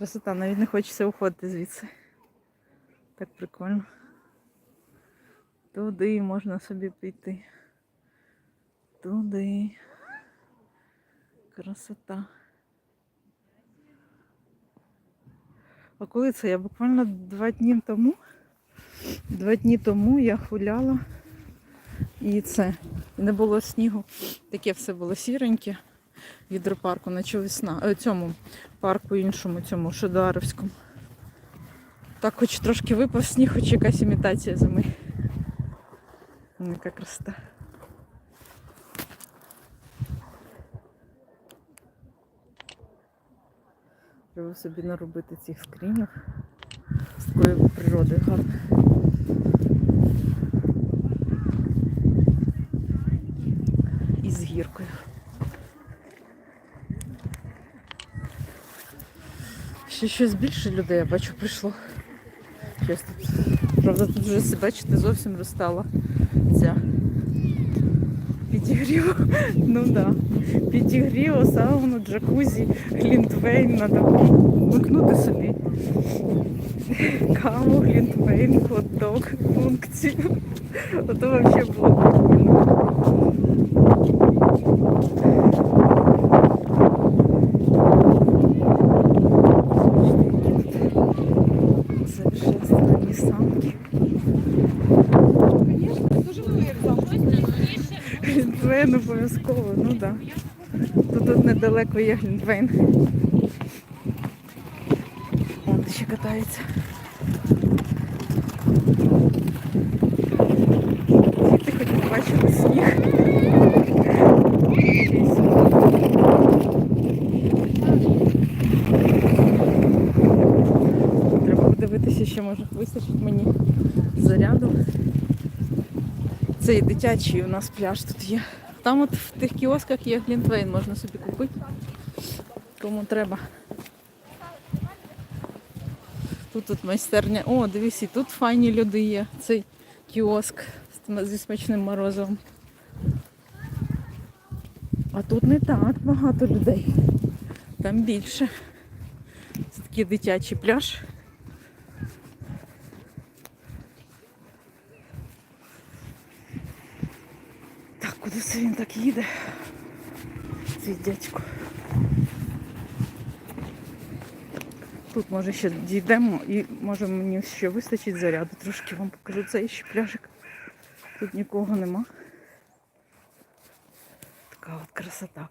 Красота, навіть не хочеться уходити звідси. Так прикольно. Туди можна собі піти. Туди. Красота. А коли це? Я буквально два дні тому. Два дні тому я гуляла і це. Не було снігу. Таке все було сіреньке. Гідропарку, наче весна. Е, цьому парку іншому, цьому Шедуарівському. Так хоч трошки випав сніг, хоч якась імітація зими. Яка красота. Треба собі наробити цих скрінів з такою природою гарною. І з гіркою. Ще щось більше людей, я бачу, прийшло. Щось тут. Правда, тут вже, бачите, зовсім розстала ця підігрів. Ну. Да. Підігрів, сауну, джакузі, глінтвейн, треба вмикнути собі. Каву, глінтвейн, хот-дог, функцію. Ото взагалі було Глінтвейн обов'язково, ну так. Да. Тут, недалеко є Глінтвейн. Вон ще катається. Діти хоч побачили сніг. Треба подивитися, що може вистачить мені заряду. Це і дитячий у нас пляж тут є. Там от в тих кіосках є глінтвейн, можна собі купити. Кому треба. Тут тут майстерня. О, дивись, і тут файні люди є. Цей кіоск зі смачним морозивом. А тут не так багато людей. Там більше. Це такий дитячий пляж. Куди це він так їде? Цей дядько. Тут може ще дійдемо і може мені ще вистачить заряду. Трошки вам покажу цей ще пляжик. Тут нікого нема. Така от красота.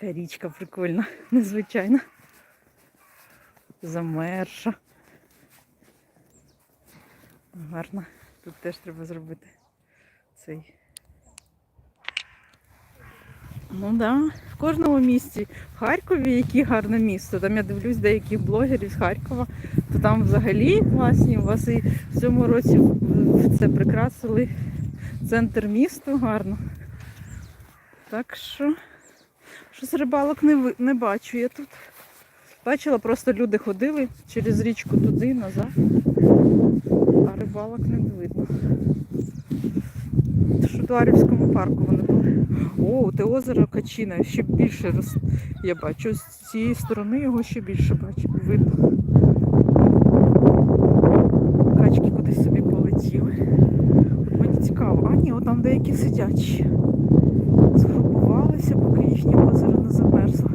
Така річка прикольна, незвичайна. Замерша. Гарно. Тут теж треба зробити цей. Ну да. в кожному місті. В Харкові яке гарне місто. Там я дивлюсь деяких блогерів з Харкова, то там взагалі класні. У вас і в цьому році це прикрасили центр міста гарно. Так що щось рибалок не, не бачу я тут. Бачила, просто люди ходили через річку туди, назад, а рибалок не видно. В Шутуарівському парку вони були. О, те озеро Качина ще більше роз... я бачу. З цієї сторони його ще більше бачу. Видно. Качки кудись собі полетіли. От мені цікаво. А ні, от там деякі сидять ще. Поки їхнє озеро не замерзло.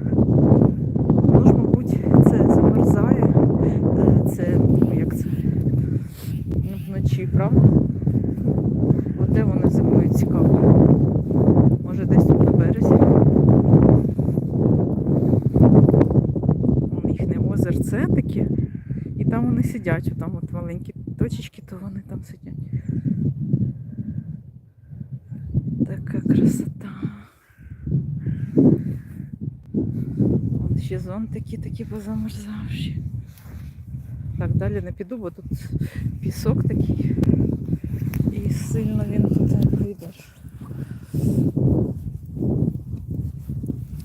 Воно ж, мабуть, це замерзає. Е, Це, ну як це? Вночі, правда? От де вони зимують цікаво. Може десь тут на березі. Вон їхнє озерце таке. І там вони сидять, там от маленькі точечки, то вони там сидять. Така красота. Вон ще зонтики такі позамерзавші. Так, далі не піду, бо тут пісок такий. І сильно він тут прийдеш.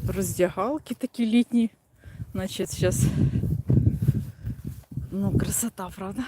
Роздягалки такі літні. Значить, зараз. Ну, красота, правда?